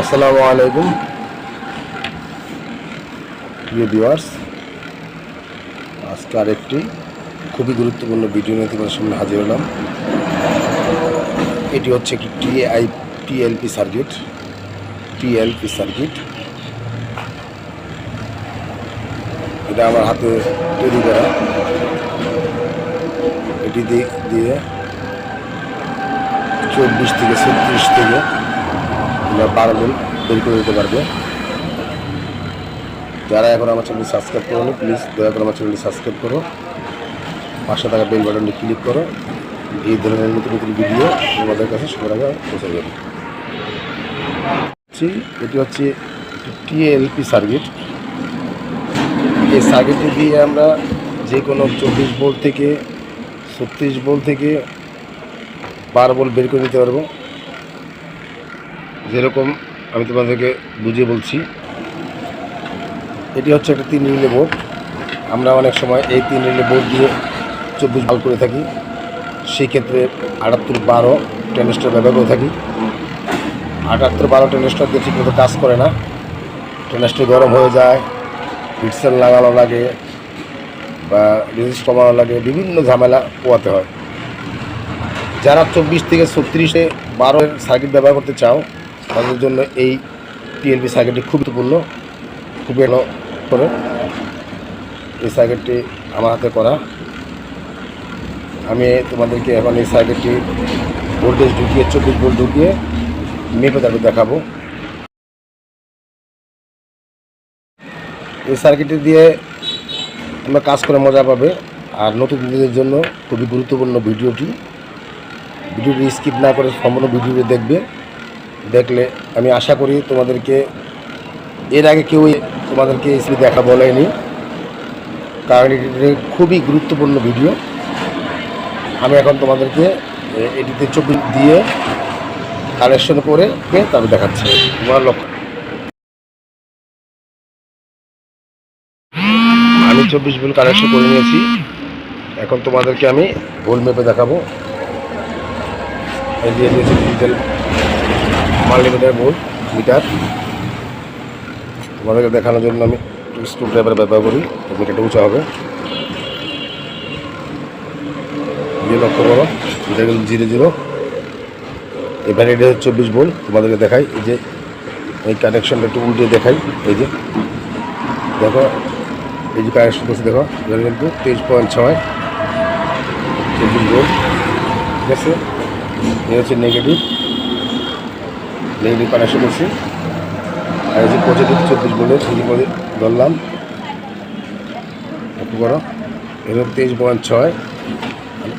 আসসালামু আলাইকুম। প্রিয় ভিউয়ার্স আজকে আরেকটি খুবই গুরুত্বপূর্ণ ভিডিও নিয়ে তোমাদের সামনে হাজির হলাম। এটি হচ্ছে একটি TI TLP circuit TLP circuit এটা আমার হাতে তৈরি করা। এটি দিয়ে চব্বিশ থেকে ছত্রিশ থেকে বারো মিল বের করে দিতে পারবে। যারা এখন আমার চ্যানেল সাবস্ক্রাইব করো প্লিজ দয়া করে আমার চ্যানেলটি সাবস্ক্রাইব করো। পাশে থাকা বেল বাটনটি ক্লিক করো। এই ধরনের নতুন নতুন ভিডিও আমাদের কাছে সবার আগে পৌঁছে যাবে। এটি হচ্ছে টিএলপি সার্কিট এই সার্কিটটি দিয়ে আমরা যে কোনো চব্বিশ ভোল্ট থেকে ছত্রিশ ভোল্ট থেকে বারো ভোল্ট বের করে নিতে পারব। যেরকম আমি তোমাদেরকে বুঝিয়ে বলছি, এটি হচ্ছে একটা তিন রিলে বোর্ড। আমরা অনেক সময় এই তিন রিলে বোর্ড দিয়ে চব্বিশ ভালো করে থাকি। সেই ক্ষেত্রে আটাত্তর বারো টেনিস্টার ব্যবহার করে থাকি। আটাত্তর বারো টেনিস্টার দিয়ে ঠিকমতো কাজ করে না। টেনিস্টার গরম হয়ে যায়, হিটসেল লাগানো লাগে বা রেজিস্ট কমানো লাগে, বিভিন্ন ঝামেলা পোয়াতে হয়। যারা চব্বিশ থেকে ছত্রিশে বারোর সার্কিট ব্যবহার করতে চাও তাদের জন্য এই টিএলপি সার্কিটটি খুব গুরুত্বপূর্ণ, খুব ভালো করে। এই সার্কিটটি আমার হাতে করা। আমি তোমাদেরকে এখন এই সার্কিটটি ভোল্টেজ ঢুকিয়ে, চব্বিশ ভোল্ট ঢুকিয়ে মেপে তারপর দেখাবো। এই সার্কিটটি দিয়ে তোমরা কাজ করে মজা পাবে। আর নতুন দিনের জন্য খুবই গুরুত্বপূর্ণ ভিডিওটি। ভিডিওটি স্কিপ না করে সম্পূর্ণ ভিডিওটি দেখবে। দেখলে আমি আশা করি তোমাদেরকে এর আগে কেউ তোমাদেরকে এসে দেখা বলেনি। কারণ এটি খুবই গুরুত্বপূর্ণ ভিডিও। আমি এখন তোমাদেরকে এটিতে ছবি দিয়ে কালেকশন করে তারপর দেখাচ্ছি। তোমার লক্ষ্য আমি চব্বিশ ভুল কালেকশন করে নিয়েছি। এখন তোমাদেরকে আমি ভুল মেপে দেখাবো। ডিজিটাল মাল্টিমিটার বোর্ড মিটার তোমাদেরকে দেখানোর জন্য আমি স্ক্রু ড্রাইভার ব্যবহার করি মিটারটা উঁচা হবে। দিয়ে লক্ষ্য করো এটা গেল জিরো জিরো এবার এটা হচ্ছে চব্বিশ বোল তোমাদেরকে দেখাই, এই যে এই কানেকশনটা একটু উল্টে দেখাই, এই যে। দেখো, এই যে কানেকশন করছে, দেখো এখানে কিন্তু তেইশ পয়েন্ট ছয়। চব্বিশ বোল ঠিক আছে? এই হচ্ছে নেগেটিভ নেগেটিভ কানেকশন করছি আর এই যে পজিটিভ চব্বিশ এই যে পজি- ধরলাম। একটু বড় এরকম তেইশ পয়েন্ট ছয়।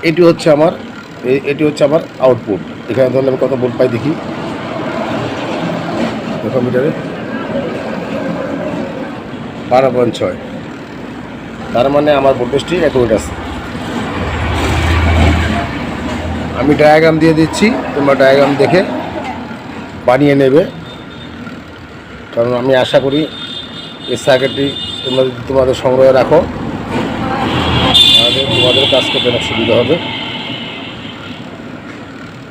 এটি হচ্ছে আমার এটি হচ্ছে আমার আউটপুট এখানে ধরলে আমি কত ভোল্ট পাই দেখি। দেখো মিটারে বারো পয়েন্ট ছয়। তার মানে আমার ভোল্টেজটি অ্যাকুরেট আছে। আমি ডায়াগ্রাম দিয়ে দিচ্ছি, তোমরা ডায়াগ্রাম দেখে বানিয়ে নেবে। কারণ আমি আশা করি এই সার্কেটটি তোমরা যদি তোমাদের সংগ্রহে রাখো, তাহলে তোমাদের কাজ করতে অনেক সুবিধা হবে।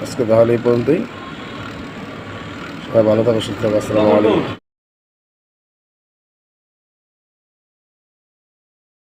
আজকে তাহলে এই পর্যন্তই। সবাই ভালো থাকো, সুস্থ থাকো, আসসালামু আলাইকুম।